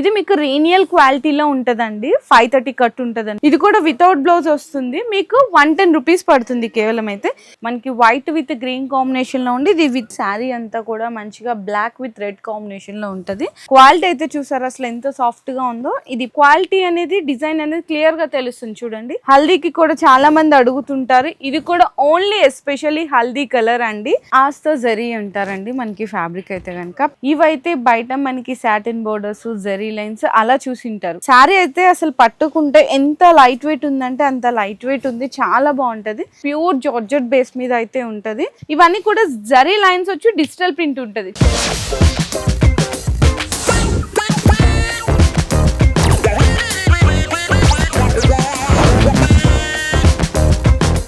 ఇది మీకు రీనియల్ క్వాలిటీలో ఉంటదండి. ఫైవ్ థర్టీ కట్ ఉంటుందండి. ఇది కూడా వితౌట్ బ్లౌజ్ వస్తుంది. మీకు వన్ టెన్ రూపీస్ పడుతుంది కేవలం అయితే. మనకి వైట్ విత్ గ్రీన్ కాంబినేషన్లో ఉండి ఇది విత్ శారీ అంతా కూడా మంచిగా బ్లాక్ విత్ రెడ్ కాంబినేషన్లో ఉంటది. క్వాలిటీ అయితే చూసారు? అసలు ఎంత సాఫ్ట్గా ఉందో. ఇది క్వాలిటీ అనేది డిజైన్ అనేది క్లియర్గా తెలుస్తుంది చూడండి. హల్దీకి కూడా చాలా మంది అడుగుతుంటారు. ఇది కూడా ఓన్లీ ఎస్పెషల్లీ హల్దీ కలర్ అండి. ఆస్తో జరీ అంటారండి మనకి ఫ్యాబ్రిక్ అయితే కనుక ఇవైతే బయట మనకి సాటిన్ బోర్డర్స్ జరీ లైన్స్ అలా చూసింటారు. శారీ అయితే అసలు పట్టుకుంటే ఎంత లైట్ వెయిట్ ఉందంటే అంత లైట్ వెయిట్ ఉంది చాలా బాగుంటది. ప్యూర్ జార్జెట్ బేస్ మీద అయితే ఉంటది. ఇవన్నీ కూడా జరీ లైన్స్ వచ్చి డిజిటల్ ప్రింట్ ఉంటది.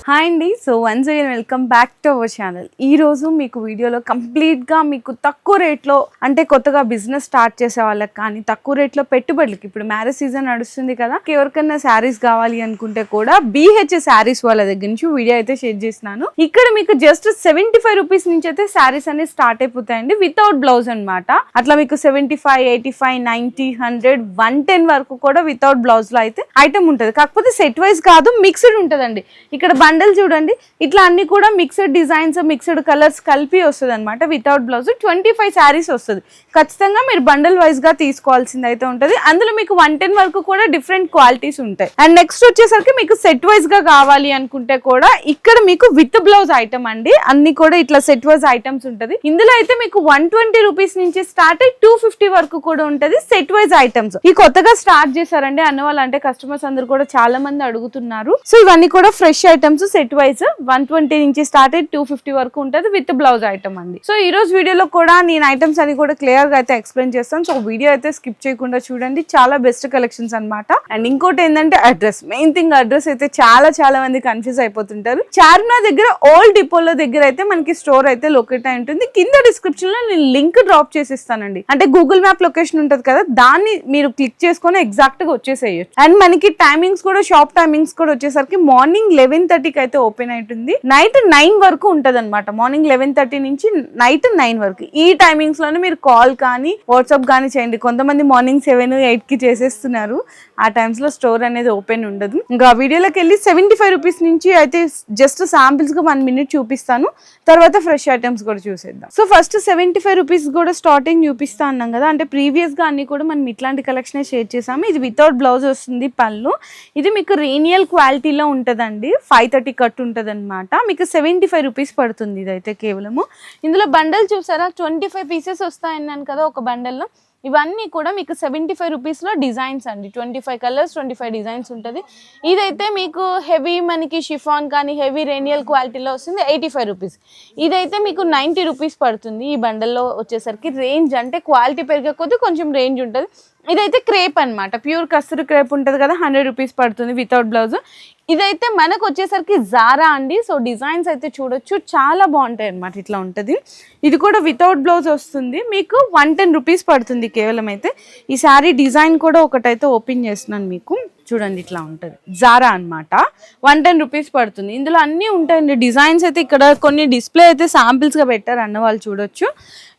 హాయ్ అండి. So once again welcome back to our channel ఈ రోజు మీకు వీడియోలో కంప్లీట్గా మీకు తక్కువ రేట్లో అంటే కొత్తగా బిజినెస్ స్టార్ట్ చేసే వాళ్ళకి కానీ తక్కువ రేట్లో పెట్టుబడులకి ఇప్పుడు మ్యారేజ్ సీజన్ నడుస్తుంది కదా ఎవరికైనా శారీస్ కావాలి అనుకుంటే కూడా బీహెచ్ శారీస్ వాళ్ళ దగ్గర నుంచి వీడియో అయితే షేర్ చేసినాను ఇక్కడ మీకు జస్ట్ సెవెంటీ ఫైవ్ రూపీస్ నుంచి అయితే శారీస్ అనేది స్టార్ట్ అయిపోతాయండి వితౌట్ బ్లౌజ్ అనమాట అట్లా మీకు seventy five eighty five ninety hundred one ten వరకు కూడా వితౌట్ బ్లౌజ్లో అయితే ఐటమ్ ఉంటుంది. కాకపోతే సెట్ వైజ్ కాదు మిక్స్డ్ ఉంటుందండి. ఇక్కడ బండ్ బండల్ చూడండి. ఇట్లా అన్ని కూడా మిక్స్డ్ డిజైన్స్ మిక్స్డ్ కలర్స్ కలిపి వస్తుంది అనమాట without blouse twenty five saris వస్తుంది. ఖచ్చితంగా మీరు బండల్ వైజ్గా తీసుకోవాల్సింది అయితే ఉంటుంది. అందులో మీకు వన్ టెన్ వరకు కూడా డిఫరెంట్ క్వాలిటీస్ ఉంటాయి. అండ్ నెక్స్ట్ వచ్చేసరికి మీకు సెట్ వైజ్గా కావాలి అనుకుంటే కూడా ఇక్కడ మీకు విత్ బ్లౌజ్ ఐటమ్ అండి. అన్ని కూడా ఇట్లా సెట్ వైజ్ ఐటమ్స్ ఉంటుంది. ఇందులో అయితే మీకు వన్ ట్వంటీ రూపీస్ నుంచి స్టార్ట్ అయ్యి టూ ఫిఫ్టీ వరకు కూడా ఉంటుంది సెట్ వైజ్ ఐటమ్స్ ఈ కొత్తగా స్టార్ట్ చేశారండి. అన్న వాళ్ళంటే కస్టమర్స్ అందరు కూడా చాలా మంది అడుగుతున్నారు. సో ఇవన్నీ కూడా fresh items set wise one twenty నుంచి స్టార్ట్ అయ్యి టూ ఫిఫ్టీ వరకు ఉంటుంది విత్ బ్లౌజ్ ఐటమ్ అండి. సో ఈ రోజు వీడియోలో కూడా నేను ఐటమ్స్ అని కూడా క్లియర్గా అయితే ఎక్స్ప్లెయిన్ చేస్తాను. సో వీడియో అయితే స్కిప్ చేయకుండా చూడండి. చాలా బెస్ట్ కలెక్షన్స్ అన్నమాట. అండ్ ఇంకోటి ఏంటంటే అడ్రస్ మెయిన్ థింగ్ అడ్రస్ అయితే చాలా చాలా మంది కన్ఫ్యూజ్ అయిపోతుంటారు. చార్మినార్ దగ్గర ఓల్డ్ డిపోలో దగ్గర అయితే మనకి స్టోర్ అయితే లొకేట్ అయి ఉంటుంది. కింద డిస్క్రిప్షన్లో నేను లింక్ డ్రాప్ చేసిస్తానండి. అంటే గూగుల్ మ్యాప్ లొకేషన్ ఉంటుంది కదా దాన్ని మీరు క్లిక్ చేసుకొని ఎగ్జాక్ట్గా వచ్చేసేయచ్చు. అండ్ మనకి టైమింగ్స్ కూడా షాప్ టైమింగ్స్ కూడా వచ్చేసరికి మార్నింగ్ లెవెన్ థర్టీకి అయితే ఓపెన్ అవుతుంది నైట్ నైన్ వరకు ఉంటది అనమాట మార్నింగ్ లెవెన్ థర్టీ నుంచి నైట్ నైన్ వరకు. ఈ టైమింగ్స్లోనే మీరు కాల్ కానీ వాట్సాప్ కానీ చేయండి. కొంతమంది మార్నింగ్ సెవెన్ ఎయిట్కి చేసేస్తున్నారు. ఆ టైమ్స్లో స్టోర్ అనేది ఓపెన్ ఉండదు. ఇంకా వీడియోలోకి వెళ్ళి సెవెంటీ ఫైవ్ రూపీస్ నుంచి అయితే జస్ట్ శాంపిల్స్గా వన్ మినిట్ చూపిస్తాను. తర్వాత ఫ్రెష్ ఐటమ్స్ కూడా చూసేద్దాం. So first seventy five rupees కూడా స్టార్టింగ్ చూపిస్తా అన్నాం కదా. అంటే ప్రీవియస్గా అన్ని కూడా మనం ఇట్లాంటి కలెక్షన్ షేర్ చేసాము. ఇది వితౌట్ బ్లౌజ్ వస్తుంది పళ్ళు. ఇది మీకు రీనియల్ క్వాలిటీలో ఉంటదండి. ఫైవ్ థర్టీ కట్ ఉంటుంది అనమాట మీకు సెవెంటీ ఫైవ్ రూపీస్ పడుతుంది ఇదైతే కేవలము. ఇందులో బండల్ చూసారా? ట్వంటీ ఫైవ్ పీసెస్ వస్తాయన్నాను కదా ఒక బండల్లో. ఇవన్నీ కూడా మీకు సెవెంటీ ఫైవ్ రూపీస్లో డిజైన్స్ అండి. Twenty five colours twenty five designs ఉంటుంది. ఇదైతే మీకు హెవీ మనకి షిఫాన్ కానీ హెవీ రేనియల్ క్వాలిటీలో వస్తుంది ఎయిటీ ఫైవ్ రూపీస్. ఇదైతే మీకు నైంటీ రూపీస్ పడుతుంది ఈ బండల్లో వచ్చేసరికి. రేంజ్ అంటే క్వాలిటీ పెరిగే కొద్దీ కొంచెం రేంజ్ ఉంటుంది. ఇదైతే క్రేప్ అన్నమాట. ప్యూర్ కస్తూరి క్రేప్ ఉంటుంది కదా హండ్రెడ్ రూపీస్ పడుతుంది వితౌట్ బ్లౌజ్. ఇదైతే మనకు వచ్చేసరికి జారా అండి. సో డిజైన్స్ అయితే చూడొచ్చు. చాలా బాగుంటాయి అన్నమాట ఇట్లా ఉంటుంది. ఇది కూడా వితౌట్ బ్లౌజ్ వస్తుంది. మీకు వన్ టెన్ రూపీస్ పడుతుంది కేవలం అయితే. ఈ శారీ డిజైన్ కూడా ఒకటైతే ఓపెన్ చేస్తున్నాను మీకు. చూడండి ఇట్లా ఉంటుంది. జారా అన్నమాట. వన్ టెన్ రూపీస్ పడుతుంది. ఇందులో అన్నీ ఉంటాయండి. డిజైన్స్ అయితే ఇక్కడ కొన్ని డిస్ప్లే అయితే శాంపిల్స్గా పెట్టారు అన్న వాళ్ళు చూడొచ్చు.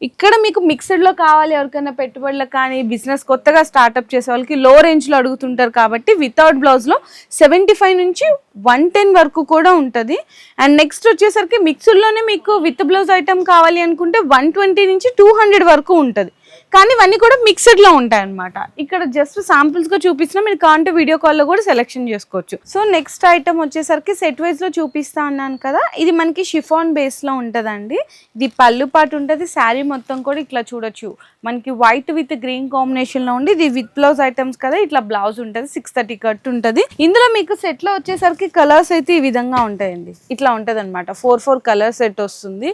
ఇక్కడ మీకు మిక్స్డ్లో కావాలి ఎవరికైనా పెట్టుబడులకు కానీ బిజినెస్ కొత్తగా స్టార్ట్అప్ చేసే వాళ్ళకి లో రేంజ్లో అడుగుతుంటారు కాబట్టి వితౌట్ బ్లౌజ్లో సెవెంటీ ఫైవ్ నుంచి వన్ టెన్ వరకు కూడా ఉంటుంది. అండ్ నెక్స్ట్ వచ్చేసరికి మిక్స్డ్లోనే మీకు విత్ బ్లౌజ్ ఐటమ్ కావాలి అనుకుంటే వన్ ట్వంటీ నుంచి టూ హండ్రెడ్ వరకు ఉంటుంది. కానీ ఇవన్నీ కూడా మిక్స్డ్లో ఉంటాయి అనమాట ఇక్కడ జస్ట్ సాంపుల్స్గా గా మీరు కాంటే వీడియో కాల్లో కూడా సెలెక్షన్ చేసుకోవచ్చు. సో నెక్స్ట్ ఐటమ్ వచ్చేసరికి సెట్ వైజ్లో చూపిస్తా అన్నాను కదా ఇది మనకి షిఫాన్ బేస్లో ఇది పళ్ళు పాటు ఉంటుంది శారీ మొత్తం కూడా ఇట్లా చూడొచ్చు. మనకి వైట్ విత్ గ్రీన్ కాంబినేషన్లో ఉండి ఇది విత్ బ్లౌజ్ ఐటమ్స్ కదా ఇట్లా బ్లౌజ్ ఉంటుంది సిక్స్ థర్టీ కట్ ఉంటుంది. ఇందులో మీకు సెట్లో వచ్చేసరికి కలర్స్ అయితే ఈ విధంగా ఉంటాయండి. ఇట్లా ఉంటుంది అనమాట ఫోర్ ఫోర్ కలర్ సెట్ వస్తుంది.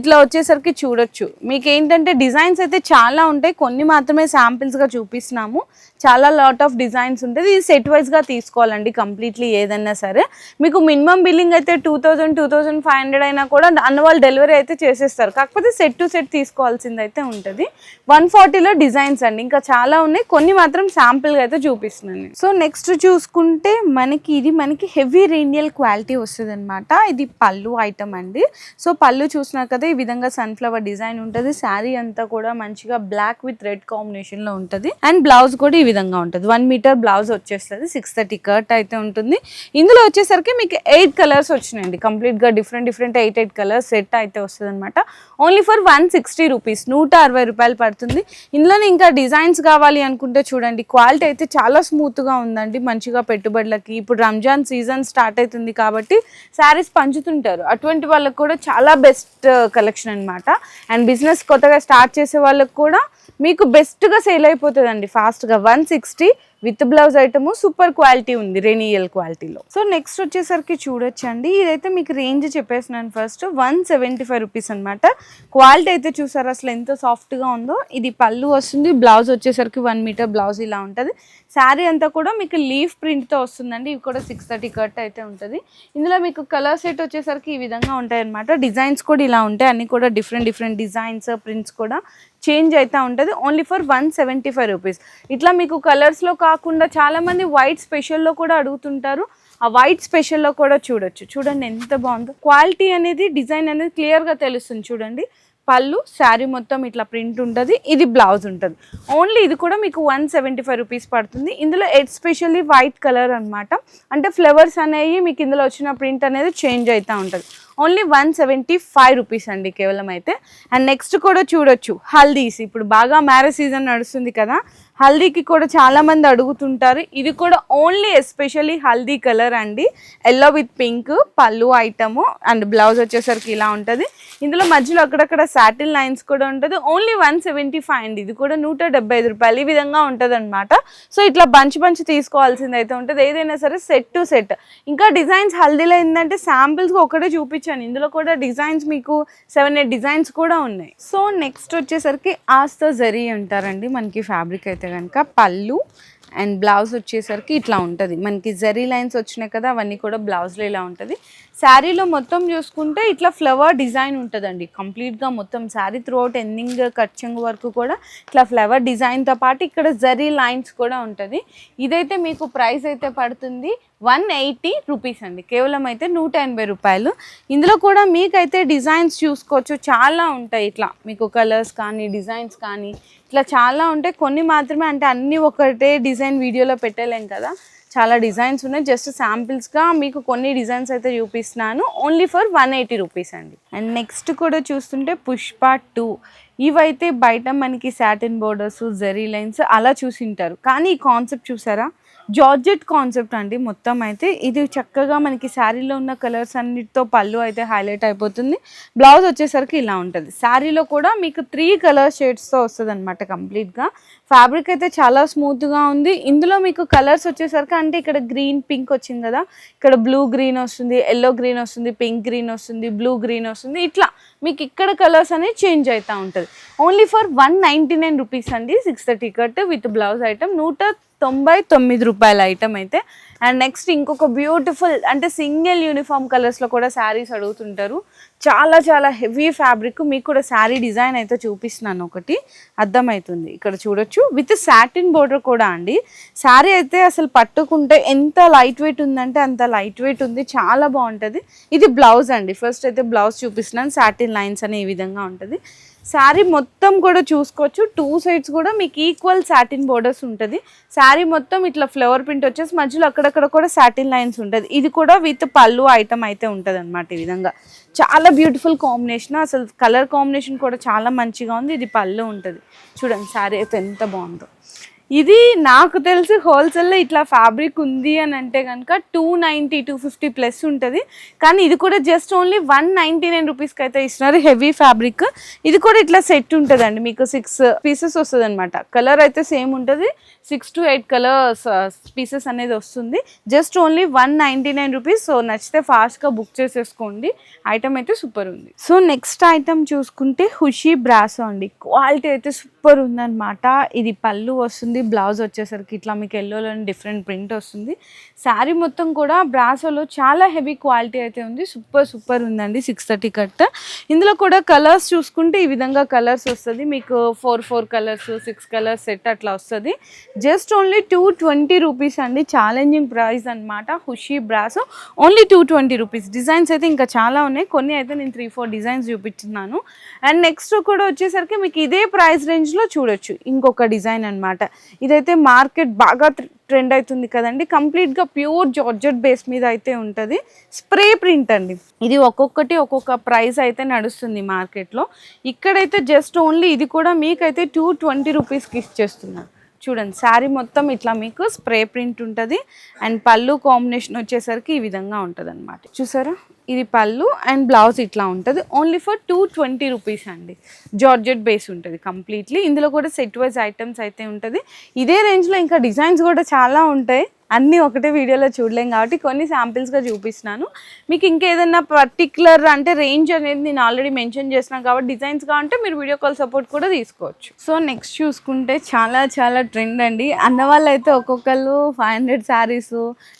ఇట్లా వచ్చేసరికి చూడొచ్చు. మీకు ఏంటంటే డిజైన్స్ అయితే చాలా ఉంటాయి. కొన్ని మాత్రమే శాంపిల్స్గా చూపిస్తున్నాము. చాలా లాట్ ఆఫ్ డిజైన్స్ ఉంటుంది. ఇది సెట్ వైజ్గా తీసుకోవాలండి కంప్లీట్లీ ఏదైనా సరే. మీకు మినిమం బిల్లింగ్ అయితే two thousand two thousand five hundred అయినా కూడా అన్న డెలివరీ అయితే చేసేస్తారు. కాకపోతే సెట్ టు సెట్ తీసుకోవాల్సింది అయితే ఉంటుంది. వన్ ఫార్టీలో డిజైన్స్ అండి. ఇంకా చాలా ఉన్నాయి. కొన్ని మాత్రం శాంపుల్గా అయితే చూపిస్తున్నాను సో నెక్స్ట్ చూసుకుంటే మనకి ఇది మనకి హెవీ రేనియల్ క్వాలిటీ వస్తుంది అనమాట ఇది పళ్ళు ఐటమ్ అండి. సో పళ్ళు చూసినాక కదా ఈ విధంగా సన్ఫ్లవర్ డిజైన్ ఉంటుంది. శారీ అంతా కూడా మంచిగా బ్లాక్ బ్లాక్ విత్ రెడ్ కాంబినేషన్లో ఉంటుంది. అండ్ బ్లౌజ్ కూడా ఈ విధంగా ఉంటుంది. వన్ మీటర్ బ్లౌజ్ వచ్చేస్తుంది. సిక్స్ థర్టీ కట్ అయితే ఉంటుంది. ఇందులో వచ్చేసరికి మీకు ఎయిట్ కలర్స్ వచ్చినాయండి. కంప్లీట్గా different different eight eight colours set అయితే వస్తుంది అనమాట only for one sixty rupees నూట అరవై రూపాయలు పడుతుంది. ఇందులోనే ఇంకా డిజైన్స్ కావాలి అనుకుంటే చూడండి. క్వాలిటీ అయితే చాలా స్మూత్గా ఉందండి. మంచిగా పెట్టుబడులకి. ఇప్పుడు రంజాన్ సీజన్ స్టార్ట్ అవుతుంది కాబట్టి శారీస్ పంచుతుంటారు. అటువంటి వాళ్ళకి కూడా చాలా బెస్ట్ కలెక్షన్ అనమాట అండ్ బిజినెస్ కొత్తగా స్టార్ట్ చేసే వాళ్ళకి కూడా మీకు బెస్ట్గా సేల్ అయిపోతుందండి ఫాస్ట్గా one sixty with blouse item super quality ఉంది రెనియల్ క్వాలిటీలో. సో నెక్స్ట్ వచ్చేసరికి చూడొచ్చండి. ఇదైతే మీకు range చెప్పేసినాను first. One seventy five rupees అనమాట క్వాలిటీ అయితే చూసారు అసలు ఎంత సాఫ్ట్గా ఉందో. ఇది పళ్ళు వస్తుంది బ్లౌజ్ వచ్చేసరికి వన్ మీటర్ బ్లౌజ్ ఇలా ఉంటుంది. శారీ అంతా కూడా మీకు లీఫ్ ప్రింట్తో వస్తుందండి. ఇవి కూడా సిక్స్ థర్టీ కట్ అయితే ఉంటుంది. ఇందులో మీకు కలర్ సెట్ వచ్చేసరికి ఈ విధంగా ఉంటాయి అనమాట డిజైన్స్ కూడా ఇలా ఉంటాయి. అన్ని కూడా డిఫరెంట్ డిఫరెంట్ డిజైన్స్ ప్రింట్స్ కూడా చేంజ్ అయితే ఉంటుంది. Only for one seventy five rupees. ఇట్లా మీకు కలర్స్లో కాకుండా చాలామంది వైట్ స్పెషల్లో కూడా అడుగుతుంటారు. ఆ వైట్ స్పెషల్లో కూడా చూడొచ్చు. చూడండి ఎంత బాగుందో. క్వాలిటీ అనేది డిజైన్ అనేది క్లియర్గా తెలుస్తుంది చూడండి. పళ్ళు శారీ మొత్తం ఇట్లా ప్రింట్ ఉంటుంది. ఇది బ్లౌజ్ ఉంటుంది. ఓన్లీ ఇది కూడా మీకు వన్ సెవెంటీ ఫైవ్ రూపీస్ పడుతుంది. ఇందులో ఎస్పెషల్లీ వైట్ కలర్ అనమాట అంటే ఫ్లవర్స్ అనేవి మీకు ఇందులో వచ్చిన ప్రింట్ అనేది చేంజ్ అవుతూ ఉంటుంది. Only one seventy five rupees అండి కేవలం అయితే. అండ్ నెక్స్ట్ కూడా చూడొచ్చు హల్దీస్. ఇప్పుడు బాగా మ్యారేజ్ సీజన్ నడుస్తుంది కదా హల్దీకి కూడా చాలామంది అడుగుతుంటారు. ఇది కూడా ఓన్లీ ఎస్పెషల్లీ హల్దీ కలర్ అండి. ఎల్లో విత్ పింక్ పళ్ళు ఐటము. అండ్ బ్లౌజ్ వచ్చేసరికి ఇలా ఉంటుంది. ఇందులో మధ్యలో అక్కడక్కడ సాటిల్ లైన్స్ కూడా ఉంటుంది. ఓన్లీ వన్ సెవెంటీ ఫైవ్ అండి. ఇది కూడా నూట డెబ్బై ఐదు రూపాయలు. ఈ విధంగా ఉంటుంది అనమాట సో ఇట్లా బంచ్ బంచ్ తీసుకోవాల్సింది అయితే ఉంటుంది. ఏదైనా సరే సెట్ టు సెట్. ఇంకా డిజైన్స్ హల్దీలో ఏంటంటే శాంపిల్స్ ఒకటే చూపించాను. ఇందులో కూడా డిజైన్స్ మీకు సెవెన్ ఎయిట్ డిజైన్స్ కూడా ఉన్నాయి. సో నెక్స్ట్ వచ్చేసరికి ఆస్తో జరీ అంటారండి. మనకి ఫ్యాబ్రిక్ అయితే కనుక పళ్ళు అండ్ బ్లౌజ్ వచ్చేసరికి ఇట్లా ఉంటుంది. మనకి జరీ లైన్స్ వచ్చినాయి కదా అవన్నీ కూడా బ్లౌజ్లో ఇలా ఉంటుంది. శారీలో మొత్తం చూసుకుంటే ఇట్లా ఫ్లవర్ డిజైన్ ఉంటుందండి. కంప్లీట్గా మొత్తం శారీ త్రూ అవుట్ ఎండింగ్ కచ్చింగ్ వరకు కూడా ఇట్లా ఫ్లవర్ డిజైన్తో పాటు ఇక్కడ జరీ లైన్స్ కూడా ఉంటుంది. ఇదైతే మీకు ప్రైస్ అయితే పడుతుంది వన్ ఎయిటీ రూపీస్ అండి. కేవలం అయితే నూట ఎనభై రూపాయలు. ఇందులో కూడా మీకైతే డిజైన్స్ చూసుకోవచ్చు. చాలా ఉంటాయి ఇట్లా. మీకు కలర్స్ కానీ డిజైన్స్ కానీ ఇట్లా చాలా ఉంటాయి. కొన్ని మాత్రమే అంటే అన్నీ ఒకటే డిజైన్ వీడియోలో పెట్టలేం కదా. చాలా డిజైన్స్ ఉన్నాయి. జస్ట్ శాంపిల్స్గా మీకు కొన్ని డిజైన్స్ అయితే చూపిస్తున్నాను. Only for one eighty rupees అండి. అండ్ నెక్స్ట్ కూడా చూస్తుంటే పుష్ప టూ. ఇవైతే బయట మనకి సాటిన్ బోర్డర్స్ జెరీ లైన్స్ అలా చూసింటారు కానీ ఈ కాన్సెప్ట్ చూసారా? జార్జెట్ కాన్సెప్ట్ అండి మొత్తం అయితే. ఇది చక్కగా మనకి శారీలో ఉన్న కలర్స్ అన్నిటితో పళ్ళు అయితే హైలైట్ అయిపోతుంది. బ్లౌజ్ వచ్చేసరికి ఇలా ఉంటుంది. శారీలో కూడా మీకు త్రీ కలర్ షేడ్స్తో వస్తుంది అనమాట కంప్లీట్గా. ఫ్యాబ్రిక్ అయితే చాలా స్మూత్గా ఉంది. ఇందులో మీకు కలర్స్ వచ్చేసరికి అంటే ఇక్కడ గ్రీన్ పింక్ వచ్చింది కదా. ఇక్కడ బ్లూ గ్రీన్ వస్తుంది ఎల్లో గ్రీన్ వస్తుంది పింక్ గ్రీన్ వస్తుంది బ్లూ గ్రీన్ వస్తుంది. ఇట్లా మీకు ఇక్కడ కలర్స్ అనేది చేంజ్ అవుతూ ఉంటుంది. Only for one ninety nine rupees అండి. Six thirty cut with blouse item. నూట తొంభై తొమ్మిది రూపాయల ఐటమ్ అయితే. అండ్ నెక్స్ట్ ఇంకొక బ్యూటిఫుల్ అంటే సింగిల్ యూనిఫామ్ కలర్స్లో కూడా శారీస్ అడుగుతుంటారు. చాలా చాలా హెవీ ఫ్యాబ్రిక్ మీకు కూడా శారీ డిజైన్ అయితే చూపిస్తున్నాను ఒకటి. అర్థమవుతుంది. ఇక్కడ చూడొచ్చు. విత్ సాటిన్ బోర్డర్ కూడా అండి. శారీ అయితే అసలు పట్టుకుంటే ఎంత లైట్ వెయిట్ ఉందంటే అంత లైట్ వెయిట్ ఉంది. చాలా బాగుంటుంది. ఇది బ్లౌజ్ అండి. ఫస్ట్ అయితే బ్లౌజ్ చూపిస్తున్నాను. సాటిన్ లైన్స్ అనే ఈ విధంగా ఉంటుంది. శారీ మొత్తం కూడా చూసుకోవచ్చు. టూ సైడ్స్ కూడా మీకు ఈక్వల్ సాటిన్ బోర్డర్స్ ఉంటుంది. శారీ మొత్తం ఇట్లా ఫ్లవర్ ప్రింట్ వచ్చేసి మధ్యలో అక్కడక్కడ కూడా సాటిన్ లైన్స్ ఉంటుంది. ఇది కూడా విత్ పళ్ళు ఐటమ్ అయితే ఉంటుంది అనమాట ఈ విధంగా. చాలా బ్యూటిఫుల్ కాంబినేషన్ అసలు కలర్ కాంబినేషన్ కూడా చాలా మంచిగా ఉంది. ఇది పళ్ళు ఉంటుంది. చూడండి శారీ అయితే ఎంత బాగుందో. ఇది నాకు తెలిసి హోల్సేల్లో ఇట్లా ఫ్యాబ్రిక్ ఉంది అని అంటే కనుక two ninety two fifty plus ఉంటుంది. కానీ ఇది కూడా just only one ninety nine రూపీస్కి అయితే ఇస్తున్నారు హెవీ ఫ్యాబ్రిక్. ఇది కూడా ఇట్లా సెట్ ఉంటుందండి. మీకు సిక్స్ పీసెస్ వస్తుంది అనమాట కలర్ అయితే సేమ్ ఉంటుంది. Six to eight colours pieces అనేది వస్తుంది. Just only one ninety nine rupees. So నచ్చితే ఫాస్ట్గా బుక్ చేసేసుకోండి. ఐటమ్ అయితే సూపర్ ఉంది. సో నెక్స్ట్ ఐటమ్ చూసుకుంటే హుషీ బ్రాసో అండి. క్వాలిటీ అయితే సూపర్ ఉందన్నమాట. ఇది పళ్ళు వస్తుంది. బ్లౌజ్ వచ్చేసరికి ఇట్లా మీకు ఎల్లోలోని డిఫరెంట్ ప్రింట్ వస్తుంది. శారీ మొత్తం కూడా బ్రాసోలో చాలా హెవీ క్వాలిటీ అయితే ఉంది. సూపర్ సూపర్ ఉందండి. సిక్స్ థర్టీ కట్ ఇందులో కూడా కలర్స్ చూసుకుంటే ఈ విధంగా కలర్స్ వస్తుంది. మీకు four four colours six colours set అట్లా వస్తుంది. Just only two twenty rupees అండి. ఛాలెంజింగ్ ప్రైస్ అనమాట హుషీ brass only two twenty rupees designs అయితే ఇంకా చాలా ఉన్నాయి. కొన్ని అయితే నేను త్రీ ఫోర్ డిజైన్స్ చూపించున్నాను. అండ్ నెక్స్ట్ కూడా వచ్చేసరికి మీకు ఇదే ప్రైస్ రేంజ్లో చూడొచ్చు. ఇంకొక డిజైన్ అన్నమాట. ఇదైతే మార్కెట్ బాగా ట్రెండ్ అవుతుంది కదండి. కంప్లీట్గా ప్యూర్ జార్జెట్ బేస్ మీద అయితే ఉంటుంది. స్ప్రే ప్రింట్ అండి. ఇది ఒక్కొక్కటి ఒక్కొక్క ప్రైస్ అయితే నడుస్తుంది మార్కెట్లో. ఇక్కడైతే జస్ట్ ఓన్లీ ఇది కూడా మీకైతే టూ ట్వంటీ రూపీస్కి ఇచ్చేస్తున్నారు చూడండి శారీ మొత్తం ఇట్లా మీకు స్ప్రే ప్రింట్ ఉంటుంది. అండ్ పళ్ళు కాంబినేషన్ వచ్చేసరికి ఈ విధంగా ఉంటుంది అనమాట చూసారా? ఇది పళ్ళు అండ్ బ్లౌజ్ ఇట్లా ఉంటుంది. Only for two twenty rupees అండి. జార్జెట్ బేస్ ఉంటుంది కంప్లీట్లీ ఇందులో కూడా సెట్ వైజ్ ఐటమ్స్ అయితే ఉంటుంది. ఇదే రేంజ్లో ఇంకా డిజైన్స్ కూడా చాలా ఉంటాయి. అన్నీ ఒకటే వీడియోలో చూడలేం కాబట్టి కొన్ని శాంపిల్స్గా చూపిస్తున్నాను. మీకు ఇంకేదైనా పర్టికులర్ అంటే రేంజ్ అనేది నేను ఆల్రెడీ మెన్షన్ చేసినాను కాబట్టి డిజైన్స్ కావాలంటే మీరు వీడియో కాల్ సపోర్ట్ కూడా తీసుకోవచ్చు. సో నెక్స్ట్ చూసుకుంటే చాలా చాలా ట్రెండ్ అండి. అన్న వాళ్ళు అయితే ఒక్కొక్కళ్ళు five hundred saris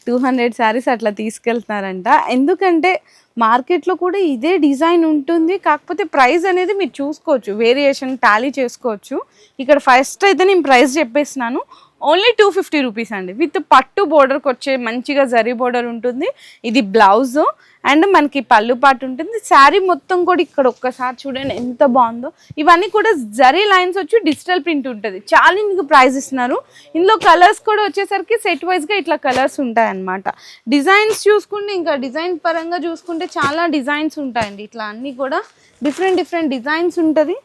two hundred saris అట్లా తీసుకెళ్తున్నారంట. ఎందుకంటే మార్కెట్లో కూడా ఇదే డిజైన్ ఉంటుంది. కాకపోతే ప్రైస్ అనేది మీరు చూసుకోవచ్చు. వేరియేషన్ టాలీ చేసుకోవచ్చు. ఇక్కడ ఫస్ట్ అయితే నేను ప్రైస్ చెప్పేసినాను ఓన్లీ టూ ఫిఫ్టీ రూపీస్ అండి. విత్ పట్టు బోర్డర్కి వచ్చే మంచిగా జరీ బోర్డర్ ఉంటుంది. ఇది బ్లౌజ్ అండ్ మనకి పళ్ళు పాటు ఉంటుంది. శారీ మొత్తం కూడా ఇక్కడ ఒక్కసారి చూడండి ఎంత బాగుందో. ఇవన్నీ కూడా జరీ లైన్స్ వచ్చి డిజిటల్ ప్రింట్ ఉంటుంది. చాలా ప్రైజ్ ఇస్తున్నారు. ఇందులో కలర్స్ కూడా వచ్చేసరికి సెట్ వైజ్గా ఇట్లా కలర్స్ ఉంటాయన్నమాట. డిజైన్స్ చూసుకుంటే ఇంకా డిజైన్ పరంగా చూసుకుంటే చాలా డిజైన్స్ ఉంటాయండి. ఇట్లా అన్నీ కూడా డిఫరెంట్ డిఫరెంట్ డిజైన్స్ ఉంటుంది.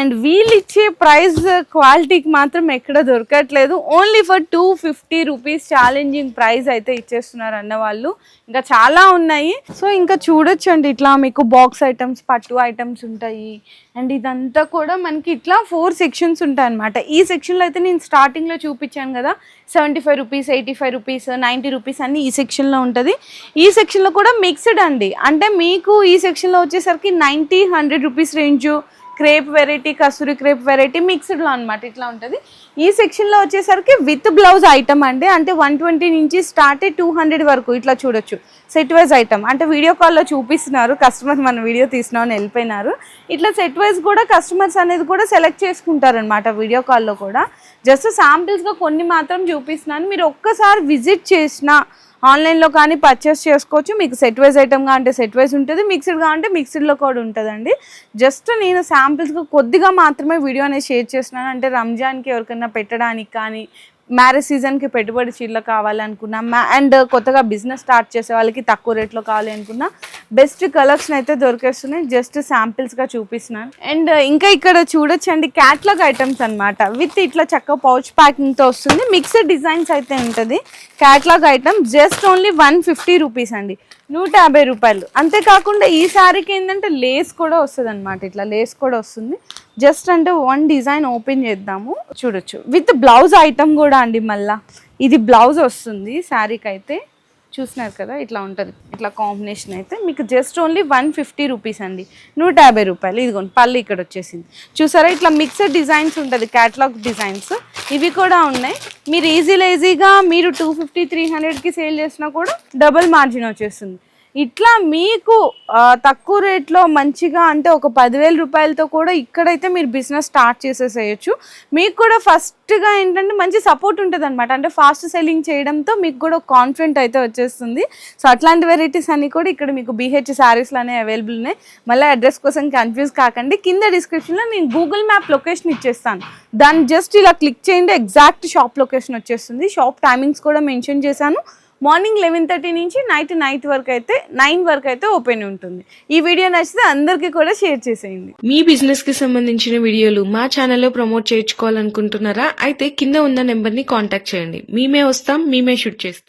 అండ్ వీళ్ళు ఇచ్చే ప్రైస్ క్వాలిటీకి మాత్రం ఎక్కడ దొరకట్లేదు. Only for two fifty rupees challenging price అయితే ఇచ్చేస్తున్నారు అన్న వాళ్ళు. ఇంకా చాలా ఉన్నాయి. సో ఇంకా చూడొచ్చు అండి ఇట్లా మీకు బాక్స్ ఐటమ్స్ పట్టు ఐటమ్స్ ఉంటాయి. అండ్ ఇదంతా కూడా మనకి ఇట్లా ఫోర్ సెక్షన్స్ ఉంటాయి అనమాట ఈ సెక్షన్లో అయితే నేను స్టార్టింగ్లో చూపించాను కదా. Seventy five rupees eighty five rupees ninety rupees అన్ని ఈ సెక్షన్లో ఉంటుంది. ఈ సెక్షన్లో కూడా మిక్స్డ్ అండి. అంటే మీకు ఈ సెక్షన్లో వచ్చేసరికి ninety hundred rupees range crepe variety Kasuri crepe variety మిక్స్డ్లో అనమాట ఇట్లా ఉంటుంది. ఈ సెక్షన్లో వచ్చేసరికి విత్ బ్లౌజ్ ఐటమ్ అండి. అంటే వన్ ట్వంటీ నుంచి స్టార్ట్ టూ హండ్రెడ్ వరకు ఇట్లా చూడొచ్చు. సెట్ వైజ్ ఐటమ్ అంటే వీడియో కాల్లో చూపిస్తున్నారు. కస్టమర్ మన వీడియో తీసినామని వెళ్ళిపోయినారు. ఇట్లా సెట్ వైజ్ కూడా కస్టమర్స్ అనేది కూడా సెలెక్ట్ చేసుకుంటారనమాట వీడియో కాల్లో కూడా. జస్ట్ శాంపిల్స్గా కొన్ని మాత్రం చూపిస్తున్నాను. మీరు ఒక్కసారి విజిట్ చేసినా ఆన్లైన్లో కానీ పర్చేస్ చేసుకోవచ్చు. మీకు సెట్ వైజ్ ఐటమ్గా అంటే సెట్ వైజ్ ఉంటుంది. మిక్స్డ్గా అంటే మిక్స్డ్లో కూడా ఉంటుందండి. జస్ట్ నేను శాంపిల్స్గా కొద్దిగా మాత్రమే వీడియో అనేది షేర్ చేస్తున్నాను. అంటే రంజాన్కి ఎవరికైనా పెట్టడానికి కానీ మ్యారేజ్ సీజన్కి పెట్టుబడి చీరలు కావాలనుకున్నా మ్యా అండ్ కొత్తగా బిజినెస్ స్టార్ట్ చేసే వాళ్ళకి తక్కువ రేట్లో కావాలి అనుకున్నా బెస్ట్ కలెక్షన్ అయితే దొరికేస్తున్నాయి. జస్ట్ శాంపిల్స్గా చూపిస్తున్నాను. అండ్ ఇంకా ఇక్కడ చూడొచ్చండి క్యాట్లాగ్ ఐటమ్స్ అన్నమాట. విత్ ఇట్లా చక్క పౌచ్ ప్యాకింగ్తో వస్తుంది. మిక్స్డ్ డిజైన్స్ అయితే ఉంటుంది. Catalogue item just only one fifty rupees అండి. నూట యాభై రూపాయలు. అంతేకాకుండా ఈ శారీకి ఏంటంటే లేస్ కూడా వస్తుంది అనమాట ఇట్లా లేస్ కూడా వస్తుంది. జస్ట్ అంటే వన్ డిజైన్ ఓపెన్ చేద్దాము. చూడొచ్చు. విత్ బ్లౌజ్ ఐటమ్ కూడా అండి మళ్ళా. ఇది బ్లౌజ్ వస్తుంది శారీకి అయితే చూసినారు కదా ఇట్లా ఉంటుంది. ఇట్లా కాంబినేషన్ అయితే మీకు just only one fifty rupees అండి. నూట యాభై రూపాయలు. ఇదిగోండి పళ్ళు ఇక్కడ వచ్చేసింది. చూసారా ఇట్లా మిక్సర్ డిజైన్స్ ఉంటుంది క్యాటలాగ్ డిజైన్స్. ఇవి కూడా ఉన్నాయి. మీరు ఈజీ లేజీగా మీరు టూ ఫిఫ్టీ త్రీ హండ్రెడ్కి సేల్ చేసినా కూడా డబుల్ మార్జిన్ వచ్చేస్తుంది. ఇట్లా మీకు తక్కువ రేట్లో మంచిగా అంటే ఒక పదివేల రూపాయలతో కూడా ఇక్కడైతే మీరు బిజినెస్ స్టార్ట్ చేసేసేయచ్చు. మీకు కూడా ఫస్ట్గా ఏంటంటే మంచి సపోర్ట్ ఉంటుంది అనమాట అంటే ఫాస్ట్ సెల్లింగ్ చేయడంతో మీకు కూడా కాన్ఫిడెంట్ అయితే వచ్చేస్తుంది. సో అట్లాంటి వెరైటీస్ అన్నీ కూడా ఇక్కడ మీకు బీహెచ్ శారీస్లు అనేవి అవైలబుల్ ఉన్నాయి. మళ్ళీ అడ్రస్ కోసం కన్ఫ్యూజ్ కాకండి. కింద డిస్క్రిప్షన్లో నేను గూగుల్ మ్యాప్ లొకేషన్ ఇచ్చేస్తాను. దాన్ని జస్ట్ ఇలా క్లిక్ చేయండి ఎగ్జాక్ట్ షాప్ లొకేషన్ వచ్చేస్తుంది. షాప్ టైమింగ్స్ కూడా మెన్షన్ చేశాను. మార్నింగ్ లెవెన్ థర్టీ నుంచి నైట్ నైట్ వరకు అయితే నైన్ వరకు అయితే ఓపెన్ ఉంటుంది. ఈ వీడియో నచ్చితే అందరికీ కూడా షేర్ చేసేయండి. మీ బిజినెస్కి సంబంధించిన వీడియోలు మా ఛానల్లో ప్రమోట్ చేయించుకోవాలనుకుంటున్నారా? అయితే కింద ఉన్న నెంబర్ని కాంటాక్ట్ చేయండి. మేమే వస్తాం మేమే షూట్ చేస్తాం.